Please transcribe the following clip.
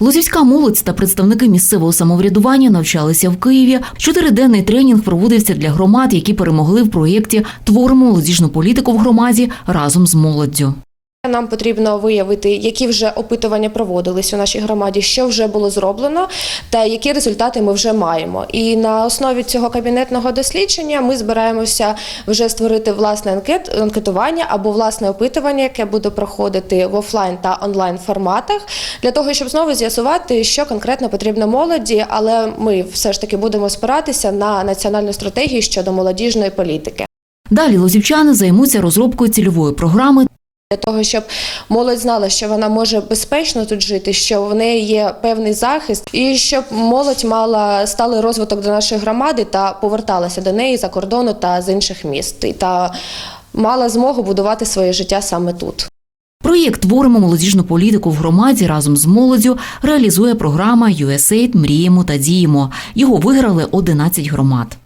Лозівська молодь та представники місцевого самоврядування навчалися в Києві. Чотириденний тренінг проводився для громад, які перемогли в проєкті Творимо молодіжну політику в громаді разом з молоддю. Нам потрібно виявити, які вже опитування проводились у нашій громаді, що вже було зроблено, та які результати ми вже маємо. І на основі цього кабінетного дослідження ми збираємося вже створити власне анкет анкетування або власне опитування, яке буде проходити в офлайн та онлайн форматах, для того, щоб знову з'ясувати, що конкретно потрібно молоді, але ми все ж таки будемо спиратися на національну стратегію щодо молодіжної політики. Далі лозівчани займуться розробкою цільової програми Для того, щоб молодь знала, що вона може безпечно тут жити, що в неї є певний захист, і щоб молодь мала сталий розвиток до нашої громади та поверталася до неї за кордону та з інших міст, та мала змогу будувати своє життя саме тут. Проєкт Творимо молодіжну політику в громаді разом з молоддю реалізує програма USAID Мріємо та діємо. Його виграли 11 громад.